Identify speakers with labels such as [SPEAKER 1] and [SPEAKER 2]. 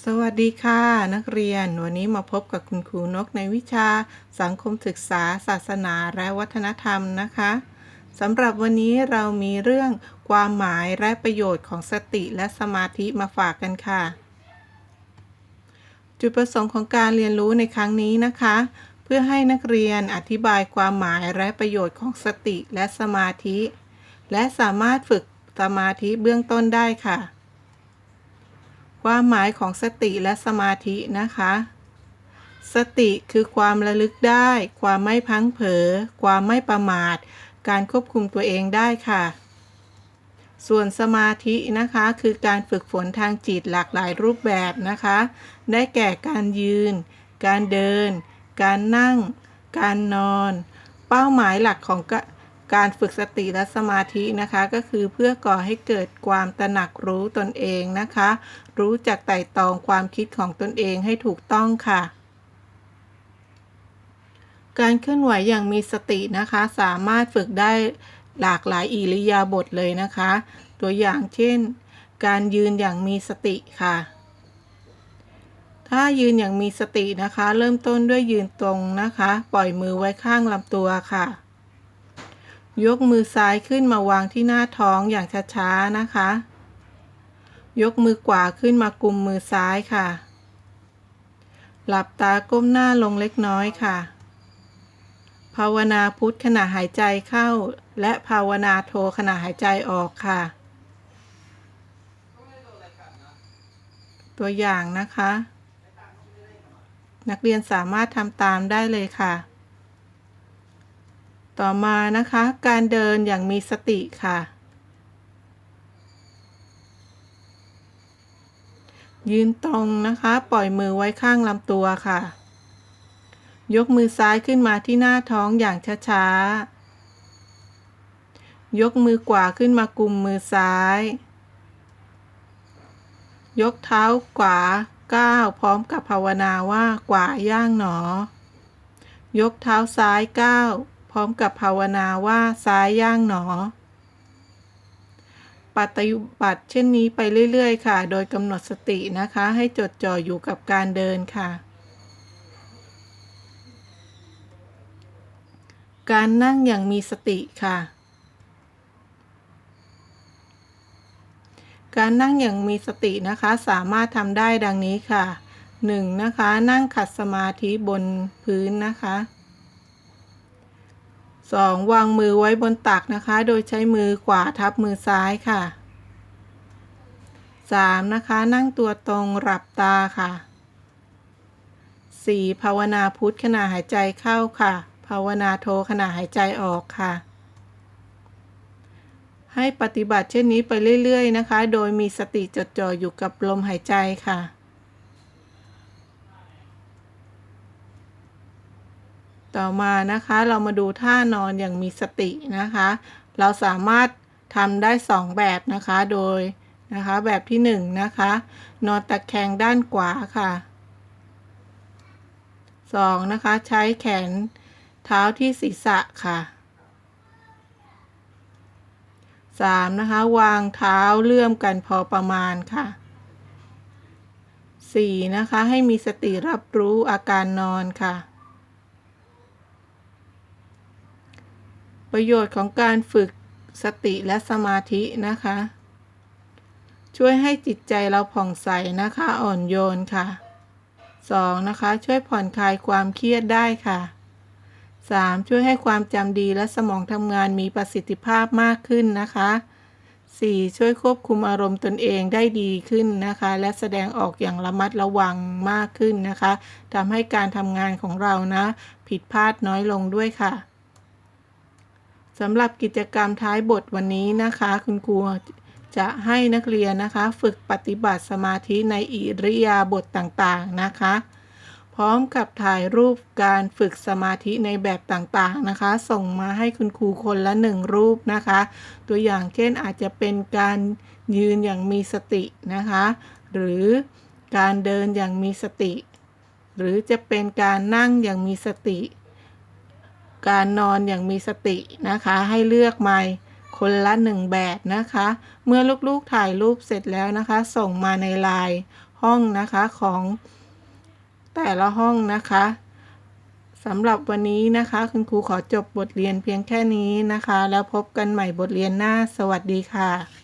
[SPEAKER 1] สวัสดีค่ะ นักเรียนวันนี้มาพบกับคุณครูนกในวิชา สังคมศึกษา ศาสนาและวัฒนธรรมนะคะสำหรับวันนี้เรามีเรื่องความหมายและประโยชน์ของสติและสมาธิมาฝากกันค่ะ จุดประสงค์ของการเรียนรู้ในครั้งนี้นะคะ เพื่อให้นักเรียนอธิบายความหมายและประโยชน์ของสติและสมาธิ และสามารถฝึกสมาธิเบื้องต้นได้ค่ะ ความหมายของสติและสมาธินะคะ สติคือความระลึกได้ ความไม่พังเผลอความไม่ประมาท การควบคุมตัวเองได้ค่ะ ส่วนสมาธินะคะคือการฝึกฝนทางจิตหลากหลายรูปแบบนะคะ ได้แก่การยืน การเดิน การนั่ง การนอน เป้าหมายหลักของ การฝึกสติและสมาธินะคะ ก็คือเพื่อก่อให้เกิดความตระหนักรู้ตนเองนะคะ รู้จักไต่ตรองความคิดของตนเองให้ถูกต้องค่ะ การเคลื่อนไหวอย่างมีสตินะคะ สามารถฝึกได้หลากหลายอิริยาบถเลยนะคะ ตัวอย่างเช่น การยืนอย่างมีสติค่ะ ถ้ายืนอย่างมีสตินะคะ เริ่มต้นด้วยยืนตรงนะคะ ปล่อยมือไว้ข้างลำตัวค่ะ ยกมือซ้ายขึ้นมาวางที่หน้าท้องอย่างช้าๆนะคะ ยกมือขวาขึ้นมากุมมือซ้ายค่ะ หลับตาก้มหน้าลงเล็กน้อยค่ะ ภาวนาพุทธขณะหายใจเข้า และภาวนาโทขณะหายใจออกค่ะ ตัวอย่างนะคะ นักเรียนสามารถทำตามได้เลยค่ะ ต่อมานะคะ การเดินอย่างมีสติค่ะ ยืนตรงนะคะ ปล่อยมือไว้ข้างลำตัวค่ะ ยกมือซ้ายขึ้นมาที่หน้าท้องอย่างช้าๆ ยกมือขวาขึ้นมากุมมือซ้าย ยกเท้าขวาก้าวพร้อมกับภาวนาว่ากว่าย่างหนอ ยกเท้าซ้ายก้าว พร้อมกับภาวนาว่าซ้ายย่างหนอ ปฏิบัติเช่นนี้ไปเรื่อย ๆ ค่ะ โดยกำหนดสตินะคะ ให้จดจ่ออยู่กับการเดินค่ะ การนั่งอย่างมีสติค่ะการนั่งอย่างมีสตินะคะสามารถทำได้ดังนี้ค่ะ 1. นะคะ นั่งขัดสมาธิบนพื้นนะคะ 2. วางมือไว้บนตักนะคะ โดยใช้มือขวาทับมือซ้ายค่ะ 3. นะคะ นั่งตัวตรงหลับตาค่ะ 4. ภาวนาพุทธขณะหายใจเข้าค่ะ ภาวนาโทขณะหายใจออกค่ะ ให้ปฏิบัติเช่นนี้ไปเรื่อย ๆ นะคะ โดยมีสติจดจ่ออยู่กับลมหายใจค่ะ ต่อมานะคะเรามาดูท่านอนอย่างมีสตินะคะ เราสามารถทำได้ 2 แบบนะคะโดยนะคะแบบที่1นนะคะ นอนตะแคงด้านขวาค่ะ 2. นะคะใช้แขนเท้าที่ศีรษะค่ะ 3. นะคะวางเท้าเลื่อมกันพอประมาณค่ะ 4. นะคะให้มีสติรับรู้อาการนอนค่ะ ประโยชน์ของการฝึกสติและสมาธินะคะ ช่วยให้จิตใจเราผ่องใสนะคะอ่อนโยนค่ะ 2. นะคะ ช่วยผ่อนคลายความเครียดได้ค่ะ 3. ช่วยให้ความจำดีและสมองทำงานมีประสิทธิภาพมากขึ้นนะคะ 4. ช่วยควบคุมอารมณ์ตนเองได้ดีขึ้นนะคะ และแสดงออกอย่างระมัดระวังมากขึ้นนะคะทำให้การทำงานของเรานะ ผิดพลาดน้อยลงด้วยค่ะ สำหรับกิจกรรมท้ายบทวันนี้นะคะ คุณครูจะให้นักเรียนนะคะ ฝึกปฏิบัติสมาธิในอิริยาบถต่างๆนะคะ พร้อมกับถ่ายรูปการฝึกสมาธิในแบบต่างๆนะคะ ส่งมาให้คุณครูคนละหนึ่งรูปนะคะ ตัวอย่างเช่นอาจจะเป็นการยืนอย่างมีสตินะคะ หรือการเดินอย่างมีสติ หรือจะเป็นการนั่งอย่างมีสติ การนอนอย่างมีสตินะคะ ให้เลือกมาคนละหนึ่งแบบนะคะ เมื่อลูกๆถ่ายรูปเสร็จแล้วนะคะ ส่งมาในไลน์ห้องนะคะของแต่ละห้องนะคะสำหรับวันนี้นะคะ คุณครูขอจบบทเรียนเพียงแค่นี้นะคะ แล้วพบกันใหม่บทเรียนหน้า สวัสดีค่ะ